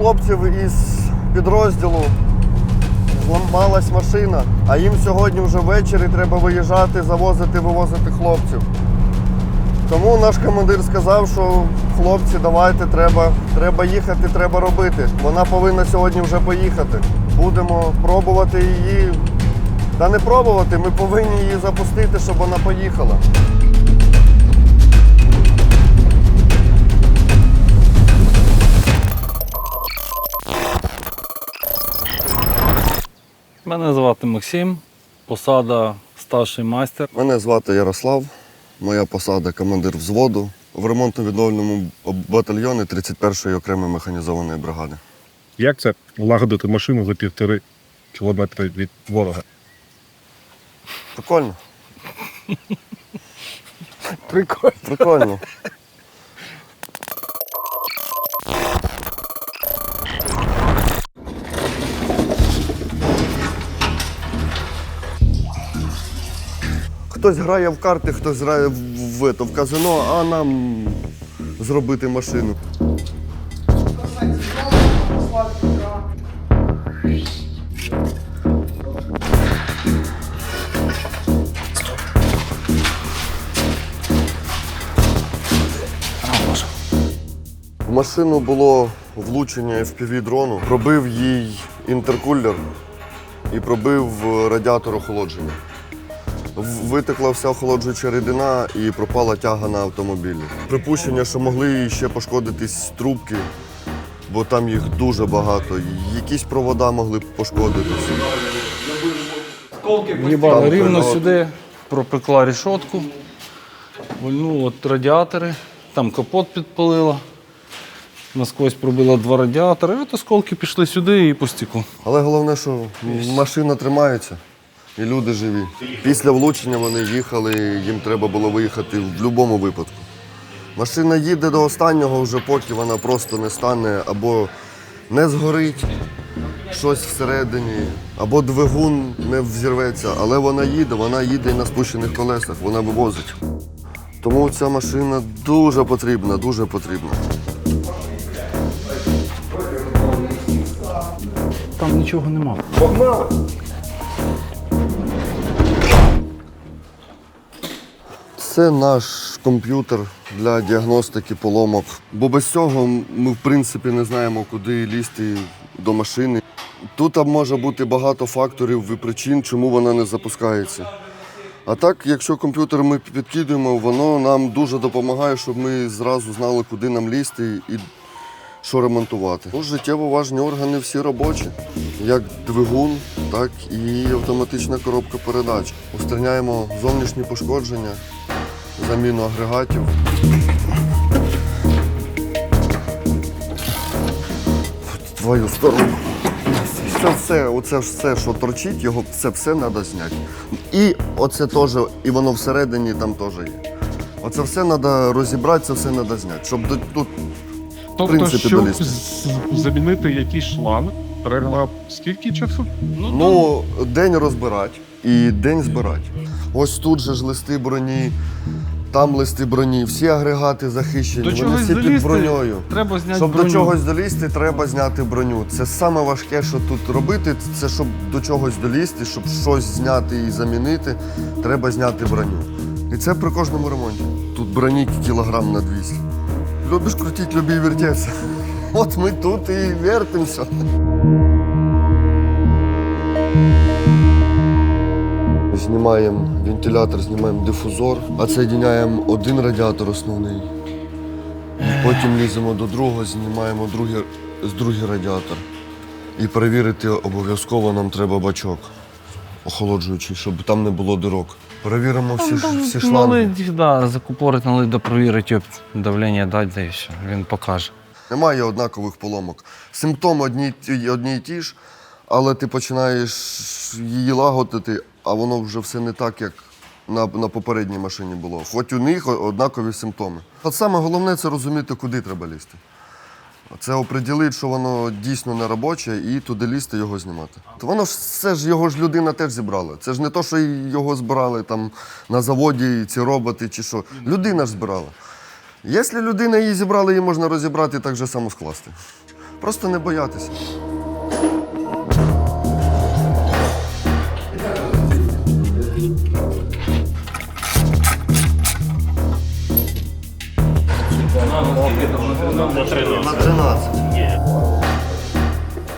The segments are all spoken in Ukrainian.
хлопців із підрозділу зламалась машина, а їм сьогодні вже ввечері треба виїжджати, завозити, вивозити хлопців. Тому наш командир сказав, що хлопці, давайте, треба, треба їхати, треба робити. Вона повинна сьогодні вже поїхати. Будемо пробувати її. Та не пробувати, ми повинні її запустити, щоб вона поїхала. Мене звати Максим, посада старший майстер. Мене звати Ярослав, моя посада командир взводу в ремонтно-відновленому батальйоні 31-ї окремої механізованої бригади. Як це лагодити машину за півтори кілометри від ворога? Прикольно. Прикольно. Прикольно. Хтось грає в карти, хтось грає в, в, в, в казино, а нам зробити машину. В машину було влучення FPV дрону, пробив їй інтеркулер і пробив радіатор охолодження. Витекла вся охолоджуюча рідина і пропала тяга на автомобілі. Припущення, що могли ще пошкодитись трубки, бо там їх дуже багато. Якісь провода могли б пошкодитися. Їбало рівно сюди, пропекла рішотку, вольнуло от радіатори, там капот підпалила. Насквозь пробила два радіатори, от осколки пішли сюди і по стіку. Але головне, що машина тримається і люди живі. Після влучення вони їхали, їм треба було виїхати в будь-якому випадку. Машина їде до останнього, вже поки вона просто не стане або не згорить щось всередині, або двигун не взірветься, але вона їде, вона їде і на спущених колесах, вона вивозить. Тому ця машина дуже потрібна, дуже потрібна. Там нічого нема. Це наш комп'ютер для діагностики поломок. Бо без цього ми, в принципі, не знаємо, куди лізти до машини. Тут може бути багато факторів і причин, чому вона не запускається. А так, якщо комп'ютер ми підкидуємо, воно нам дуже допомагає, щоб ми зразу знали, куди нам лізти і що ремонтувати. Ну, життєво важні органи всі робочі, як двигун, так і автоматична коробка передач. Устраняємо зовнішні пошкодження, заміну агрегатів. В твою сторону. Це все, оце все, що торчить, його це все треба зняти. І оце теж, і воно всередині там теж є. Оце все треба розібрати, це все треба зняти. Щоб до- тут Тобто, принципі, щоб долізти. з- замінити якийсь шланг, треба скільки часу? Ну, день розбирати і день збирати. Ось тут же ж листи броні, там листи броні, всі агрегати захищені, До вони чогось всі під броньою. треба зняти Щоб броню. до чогось долізти, треба зняти броню. Це саме важке, що тут робити, це щоб до чогось долізти, щоб щось зняти і замінити, треба зняти броню. І це при кожному ремонті. Тут броні кілограм на 200. Любиш крутити, люби і вертеться. От ми тут і вертимося. Знімаємо вентилятор, знімаємо дифузор, відсоединяємо один радіатор основний. Потім ліземо до другого, знімаємо другий, з другий радіатор. І перевірити обов'язково нам треба бачок охолоджуючий, щоб там не було дирок. Перевіримо всі, ж- всі шланги. Налить, да, закупорить, налить, допровірить, йоп, давлення дать, да і все, він покаже. Немає однакових поломок. Симптоми одні, й- одні й ті ж, але ти починаєш її лагодити, а воно вже все не так, як на, на попередній машині було. Хоч у них однакові симптоми. От саме головне це розуміти, куди треба лізти. Це оприділити, що воно дійсно не робоче, і туди лізти його знімати. То воно ж це ж його ж людина теж зібрала. Це ж не то, що його збирали там на заводі, ці роботи чи що. Людина ж збирала. Якщо людина її зібрала, її можна розібрати і так же само скласти. Просто не боятися. На 13.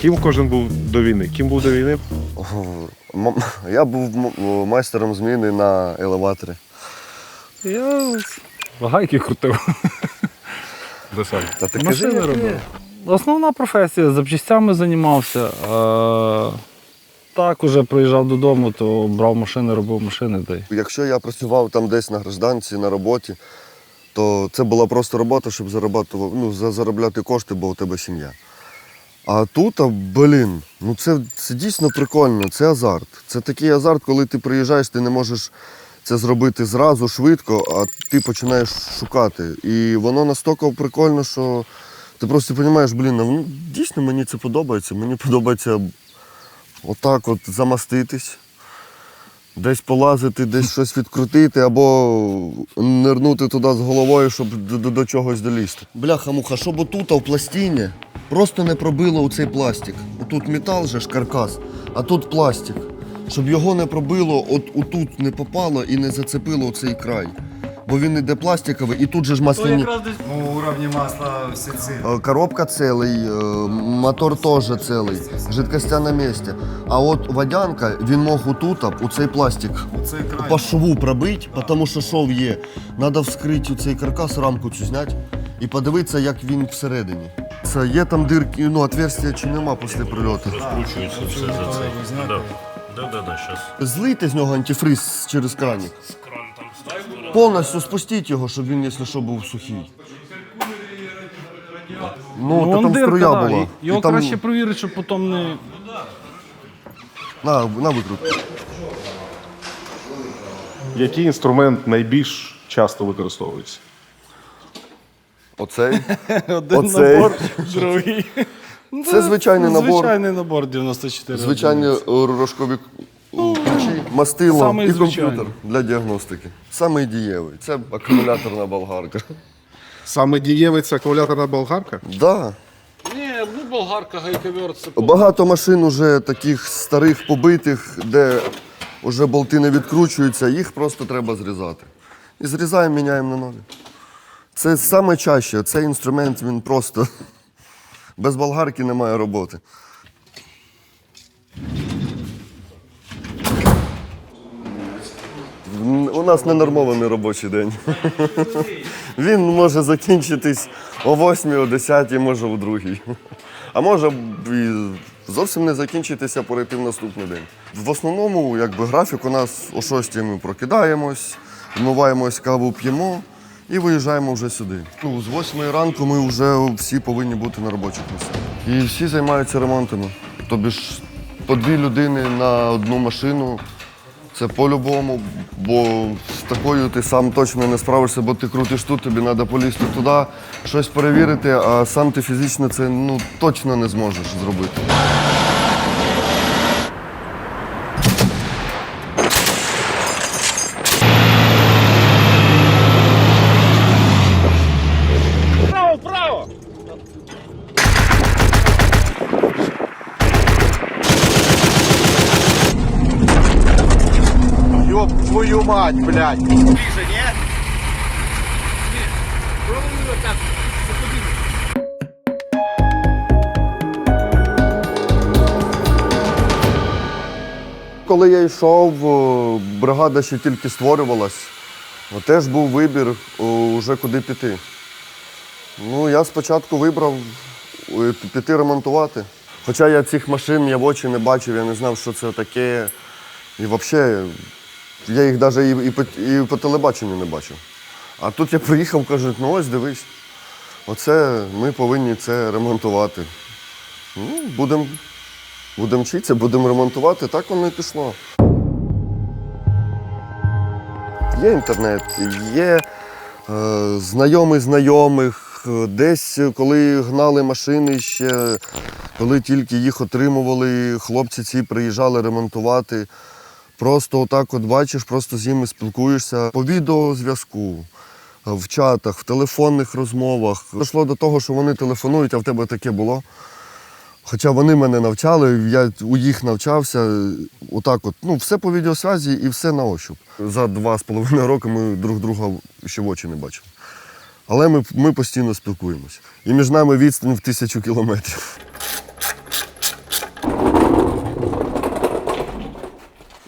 Ким кожен був до війни? Ким був до війни? Я був майстером зміни на елеваторі. Я гайки крутив. Та робив. Основна професія, запчастями займався. Так, уже приїжджав додому, то брав машини, робив машини. Та й. Якщо я працював там десь на гражданці, на роботі, то це була просто робота, щоб ну, заробляти кошти, бо у тебе сім'я. А тут, а, блін, ну це, це дійсно прикольно, це азарт. Це такий азарт, коли ти приїжджаєш, ти не можеш це зробити зразу, швидко, а ти починаєш шукати. І воно настільки прикольно, що ти просто розумієш, блін, ну, дійсно мені це подобається. Мені подобається отак от замаститись десь полазити, десь щось відкрутити або нирнути туди з головою, щоб до, до, до чогось долізти. Бляха-муха, щоб отут, а в пластині, просто не пробило у цей пластик. Отут метал же ж каркас, а тут пластик. Щоб його не пробило, от отут не попало і не зацепило цей край. Бо він іде пластиковий, і тут же ж масляні. Ну, уровни масла все ці. Е, Коробка целий, е, мотор теж целий, жидкостя на місці. А от водянка, він мог отут, у цей пластик по шву пробити, тому що шов є. Треба вскрити цей каркас, рамку цю зняти і подивитися, як він всередині. Це є там дирки, ну, отверстия чи нема після прильоту. Розкручується все за це. Да. Да, да. Злийте з нього антифриз через краник. Повністю спустіть його, щоб він, якщо що, був сухий. Ну, то там струя да, була. і- Його І там- краще провірити, щоб потім не. На, на викрутку. Який інструмент найбільш часто використовується? Оцей. Один Оцей. набор, другий. Ну, Це звичайний набор. Звичайний набор 94. Звичайні е, рожкові ключі, мастило самий і звичайний. комп'ютер для діагностики. Самий дієвий. Це акумуляторна болгарка. Саме дієвий це акумуляторна болгарка? Да. Ні, ну болгарка, гайковерт, це Багато машин уже таких старих побитих, де вже болти не відкручуються, їх просто треба зрізати. І зрізаємо, міняємо на нові. Це саме чаще. Цей інструмент він просто без болгарки немає роботи. У нас ненормований робочий день. Він може закінчитись о 8, о 10, може о 2. А може і зовсім не закінчитися, перейти в наступний день. В основному, якби графік у нас о 6 ми прокидаємось, вмиваємось, каву п'ємо і виїжджаємо вже сюди. Ну, з 8 ранку ми вже всі повинні бути на робочих місцях. І всі займаються ремонтами. Тобі ж по дві людини на одну машину. Це по-любому, бо з такою ти сам точно не справишся, бо ти крутиш тут, тобі треба полізти туди, щось перевірити, а сам ти фізично це ну, точно не зможеш зробити. Мать, блядь. Коли я йшов, бригада ще тільки створювалась, теж був вибір о, вже куди піти. Ну, я спочатку вибрав піти ремонтувати. Хоча я цих машин я в очі не бачив, я не знав, що це таке. І взагалі, я їх навіть і, і, по, і по телебаченню не бачив. А тут я приїхав, кажуть, ну ось дивись, оце ми повинні це ремонтувати. Ну, будемо будем вчитися, будемо ремонтувати, так воно і пішло. Є інтернет, є е, знайомий знайомих. Десь, коли гнали машини ще, коли тільки їх отримували, хлопці ці приїжджали ремонтувати. Просто отак от бачиш, просто з ними спілкуєшся по відеозв'язку. в чатах, в телефонних розмовах. Дійшло до того, що вони телефонують, а в тебе таке було. Хоча вони мене навчали, я у їх навчався. Отак от, ну, все по відеосвязі і все на ощуп. За два з половиною роки ми друг друга ще в очі не бачили. Але ми, ми постійно спілкуємося. І між нами відстань в тисячу кілометрів.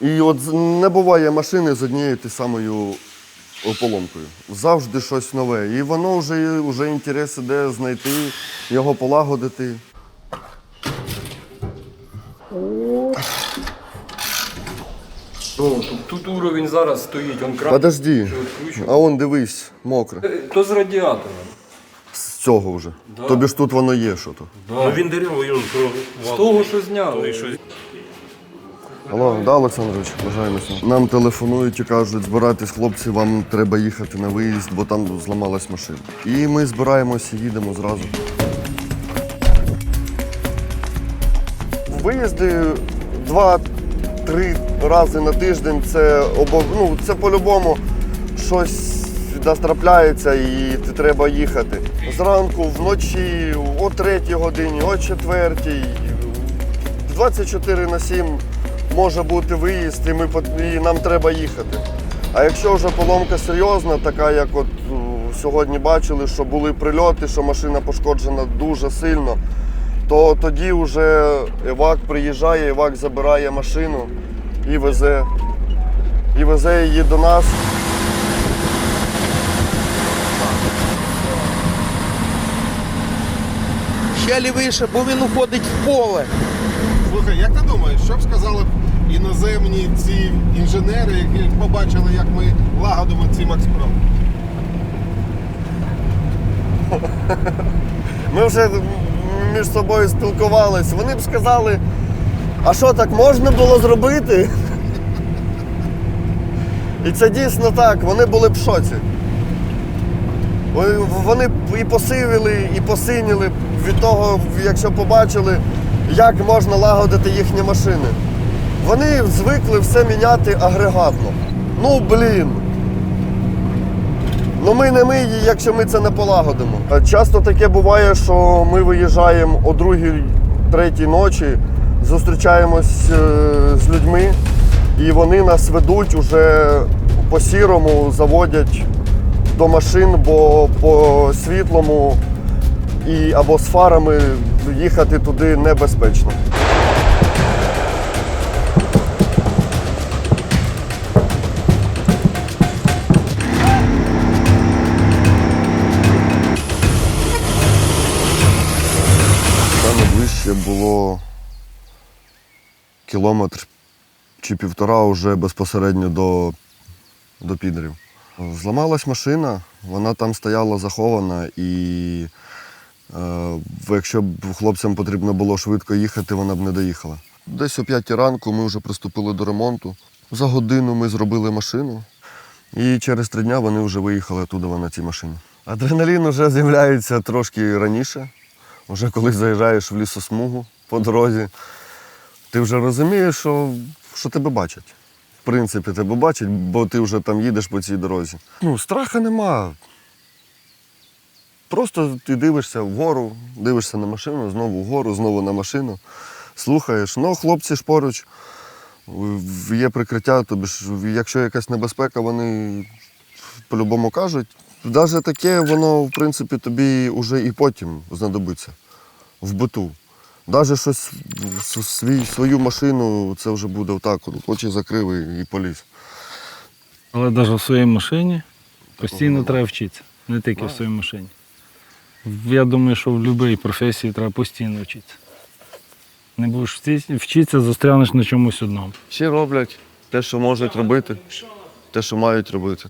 І от не буває машини з однією ти самою поломкою. Завжди щось нове. І воно вже, вже інтерес іде знайти, його полагодити. Ну, тут, тут уровень зараз стоїть, он кран Подожди. А он дивись, мокре. то з радіатором. З цього вже. Тобі ж тут воно є що то. Ну він дерево, він З того, що зняли. Алло, да, Олександрович, бажаємося. Нам телефонують і кажуть, збирайтесь, хлопці, вам треба їхати на виїзд, бо там зламалась машина. І ми збираємося, їдемо зразу. Виїзди два-три рази на тиждень це обов... ну, це по-любому щось трапляється і треба їхати. Зранку, вночі, о третій годині, о четвертій. 24 на 7 може бути виїзд, і, ми, і нам треба їхати. А якщо вже поломка серйозна, така як от сьогодні бачили, що були прильоти, що машина пошкоджена дуже сильно, то тоді вже евак приїжджає, евак забирає машину і везе, і везе її до нас. Ще лівіше, бо він уходить в поле. Слухай, як ти думаєш, що б сказали іноземні ці інженери, які побачили, як ми лагодимо ці Макспро? Ми вже між собою спілкувались. Вони б сказали, а що так можна було зробити? І це дійсно так, вони були б в шоці. Вони б і посивіли, і посиніли від того, якщо побачили, як можна лагодити їхні машини. Вони звикли все міняти агрегатно. Ну блін. Ну ми не ми, якщо ми це не полагодимо. Часто таке буває, що ми виїжджаємо о другій, третій ночі, зустрічаємось е, з людьми, і вони нас ведуть уже по сірому, заводять до машин, бо по світлому і або з фарами їхати туди небезпечно. Кілометр чи півтора вже безпосередньо до, до підрів. Зламалась машина, вона там стояла захована, і е, якщо б хлопцям потрібно було швидко їхати, вона б не доїхала. Десь о п'ятій ранку ми вже приступили до ремонту. За годину ми зробили машину, і через три дні вони вже виїхали туди на цій машині. Адреналін вже з'являється трошки раніше. Вже коли заїжджаєш в лісосмугу по дорозі, ти вже розумієш, що, що тебе бачать. В принципі, тебе бачать, бо ти вже там їдеш по цій дорозі. Ну, страха нема. Просто ти дивишся вгору, дивишся на машину, знову вгору, знову на машину, слухаєш. Ну, хлопці ж поруч, є прикриття, тобі ж, якщо якась небезпека, вони по-любому кажуть. Навіть таке воно, в принципі, тобі вже і потім знадобиться в биту. Навіть щось в свій, свою машину, це вже буде отак, очі закрив і- і поліз. Але навіть в своїй машині постійно треба вчитися, не тільки в своїй машині. Я думаю, що в будь-якій професії треба постійно вчитися. Не будеш вчитися- вчитися, застрянеш на чомусь одному. Всі роблять те, що можуть робити, те, що мають робити.